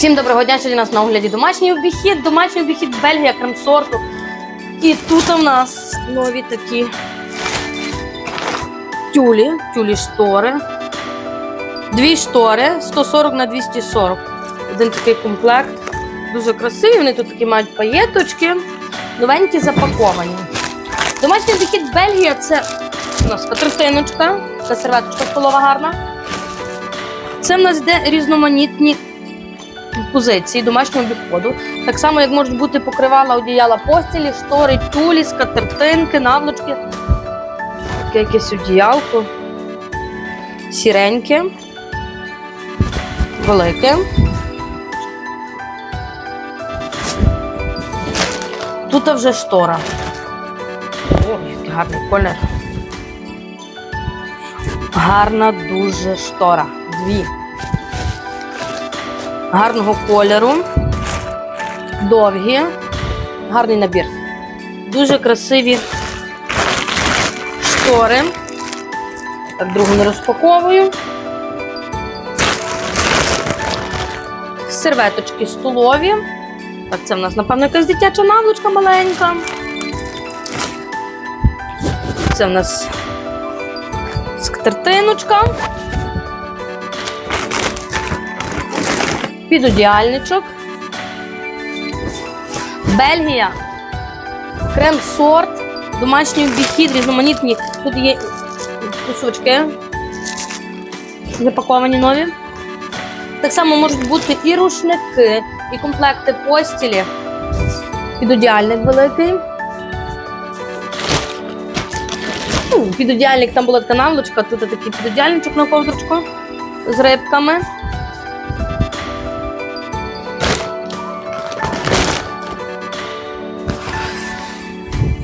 Всім доброго дня. Сьогодні у нас на огляді домашній обіхід, домашній обіхід Бельгія, крем-сорту. І тут у нас нові такі тюлі, тюлі штори. Дві штори 140 на 240. Один такий комплект. Дуже красивий. Вони тут такі мають паєточки, новенькі запаковані. Домашній обіхід Бельгія це у нас катрусиночка, це серветочка столова гарна. Це в нас йде різноманітні позиції домашнього відходу. Так само, як можуть бути покривала, одіяла постілі, штори, тюлі, скатертинки, наволочки. Таке якесь одіялко. Сіреньке, велике. Тут вже штора. О, який гарний колір. Гарна дуже штора. Дві гарного кольору, довгі, гарний набір. Дуже красиві штори. Так, другу не розпаковую. Серветочки столові. Так, це в нас, напевно, якась дитяча наволочка маленька. Це в нас скатертиночка. Підодіальничок. Бельгія. Крем-сорт, домашній обіхід, різноманітні. Тут є кусочки запаковані нові. Так само можуть бути і рушники, і комплекти постілі. Підодіальник великий. Ну, Підодіальник, там була така наволочка, тут такий підодіальничок на ковдрочку з рибками.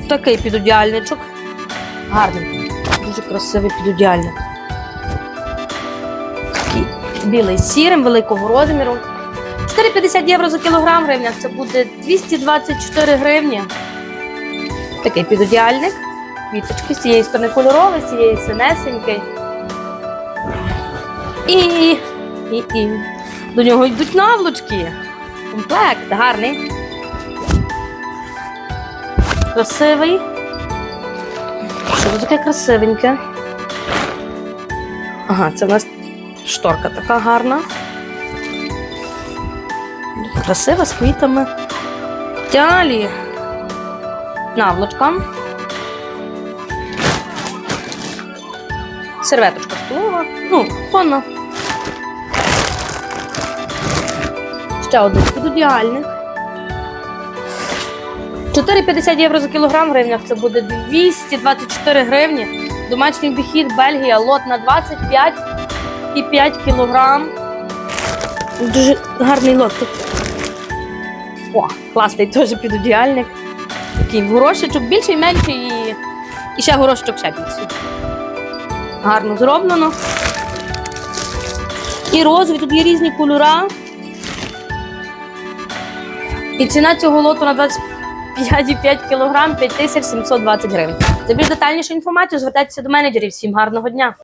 Такий підодіальничок. Гарний. Дуже красивий підодіальник. Такий білий сірим, великого розміру. 4,50 євро за кілограм гривня. Це буде 224 гривні. Такий підодіальник. Квіточки з цієї сторони кольоровий, з цієї синесенький. І, і, і до нього йдуть наволочки. Комплект гарний красивий. Що це таке красивеньке? Ага, це в нас шторка така гарна. Красива з квітами. Далі наволочка. Серветочка столова. Ну, фонна. Ще один підодіальник. 4,50 євро за кілограм в гривнях це буде 224 гривні. Домашній обіхід Бельгія, лот на 25,5 кілограм. Дуже гарний лот тут. О, класний теж підодіальник. Такий горошечок більший, менший і, і ще горошечок ще більший. Гарно зроблено. І розові, тут є різні кольора. І ціна цього лоту на 25 5,5 кг 5720 гривень. За більш детальнішу інформацію звертайтеся до менеджерів. Всім гарного дня!